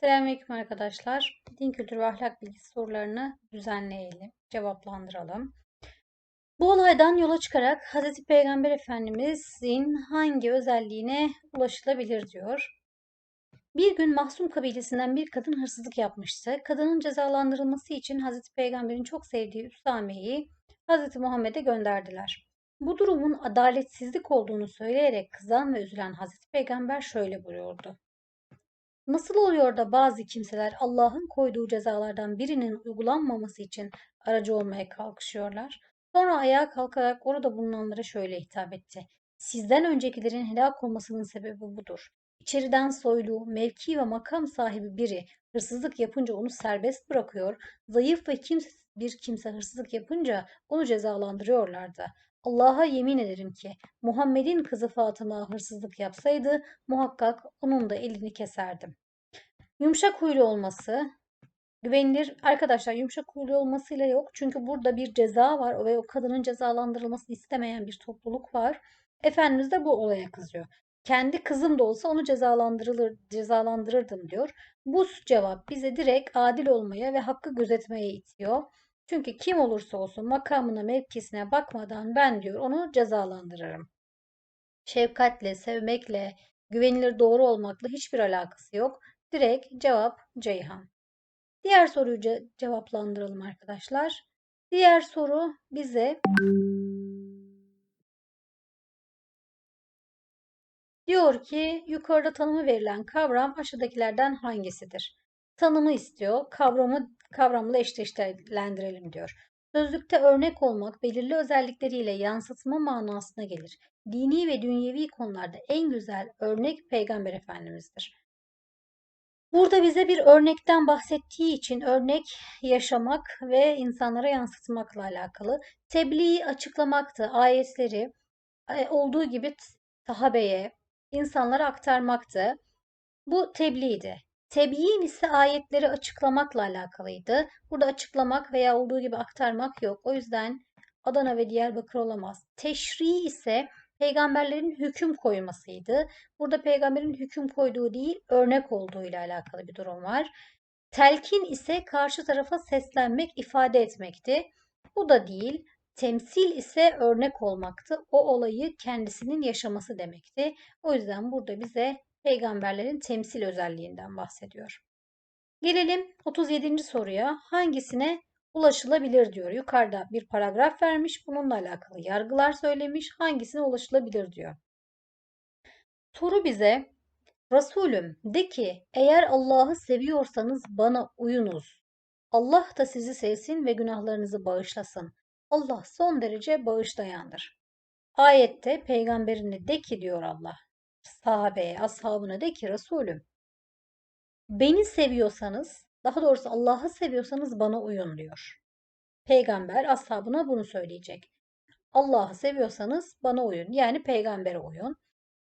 Selamünaleyküm arkadaşlar. Din kültürü ve ahlak bilgisi sorularını düzenleyelim, cevaplandıralım. Bu olaydan yola çıkarak Hz. Peygamber Efendimizin hangi özelliğine ulaşılabilir diyor. Bir gün Mahsum kabilesinden bir kadın hırsızlık yapmıştı. Kadının cezalandırılması için Hz. Peygamber'in çok sevdiği Üsame'yi Hz. Muhammed'e gönderdiler. Bu durumun adaletsizlik olduğunu söyleyerek kızan ve üzülen Hz. Peygamber şöyle buyurdu. Nasıl oluyor da bazı kimseler Allah'ın koyduğu cezalardan birinin uygulanmaması için aracı olmaya kalkışıyorlar? Sonra ayağa kalkarak orada bulunanlara şöyle hitap etti. Sizden öncekilerin helak olmasının sebebi budur. İçeriden soylu, mevki ve makam sahibi biri hırsızlık yapınca onu serbest bırakıyor, zayıf ve kimsesiz bir kimse hırsızlık yapınca onu cezalandırıyorlardı. Allah'a yemin ederim ki Muhammed'in kızı Fatıma hırsızlık yapsaydı muhakkak onun da elini keserdim. Yumuşak huylu olması, güvenilir arkadaşlar yumuşak huylu olmasıyla yok. Çünkü burada bir ceza var ve o kadının cezalandırılmasını istemeyen bir topluluk var. Efendimiz de bu olaya kızıyor. Kendi kızım da olsa onu cezalandırılır, cezalandırırdım diyor. Bu cevap bize direkt adil olmaya ve hakkı gözetmeye itiyor. Çünkü kim olursa olsun makamına, mevkisine bakmadan ben diyor onu cezalandırırım. Şefkatle, sevmekle, güvenilir doğru olmakla hiçbir alakası yok. Direkt cevap Ceyhan. Diğer soruyu ce cevaplandıralım arkadaşlar. Diğer soru bize diyor ki yukarıda tanımı verilen kavram aşağıdakilerden hangisidir? Tanımı istiyor. Kavramı kavramla eşleştirelim diyor. Sözlükte örnek olmak belirli özellikleriyle yansıtma manasına gelir. Dini ve dünyevi konularda en güzel örnek Peygamber Efendimiz'dir. Burada bize bir örnekten bahsettiği için örnek yaşamak ve insanlara yansıtmakla alakalı. Tebliği açıklamaktı, ayetleri e, olduğu gibi sahabeye, insanlara aktarmaktı. Bu tebliğdi. Tebyin ise ayetleri açıklamakla alakalıydı. Burada açıklamak veya olduğu gibi aktarmak yok. O yüzden Adana ve Diyarbakır olamaz. Teşri ise peygamberlerin hüküm koymasıydı. Burada peygamberin hüküm koyduğu değil, örnek olduğu ile alakalı bir durum var. Telkin ise karşı tarafa seslenmek, ifade etmekti. Bu da değil. Temsil ise örnek olmaktı. O olayı kendisinin yaşaması demekti. O yüzden burada bize peygamberlerin temsil özelliğinden bahsediyor. Gelelim 37. soruya. Hangisine ulaşılabilir diyor. Yukarıda bir paragraf vermiş. Bununla alakalı yargılar söylemiş. Hangisine ulaşılabilir diyor. Soru bize Resulüm de ki eğer Allah'ı seviyorsanız bana uyunuz. Allah da sizi sevsin ve günahlarınızı bağışlasın. Allah son derece bağışlayandır. Ayette peygamberine de ki diyor Allah sahabeye, ashabına de ki Resulüm beni seviyorsanız daha doğrusu Allah'ı seviyorsanız bana uyun diyor. Peygamber ashabına bunu söyleyecek. Allah'ı seviyorsanız bana uyun. Yani peygambere uyun.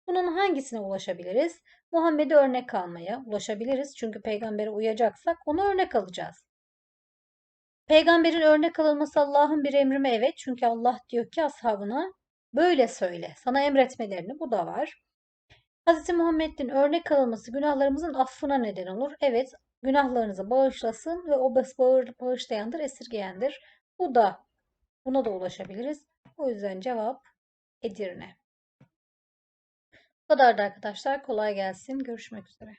Bunun hangisine ulaşabiliriz? Muhammed'e örnek almaya ulaşabiliriz. Çünkü peygambere uyacaksak ona örnek alacağız. Peygamberin örnek alınması Allah'ın bir emri mi? Evet. Çünkü Allah diyor ki ashabına böyle söyle. Sana emretmelerini bu da var. Hz. Muhammed'in örnek alınması günahlarımızın affına neden olur. Evet, günahlarınızı bağışlasın ve o bağışlayandır, esirgeyendir. Bu da buna da ulaşabiliriz. O yüzden cevap Edirne. Bu kadar da arkadaşlar. Kolay gelsin. Görüşmek üzere.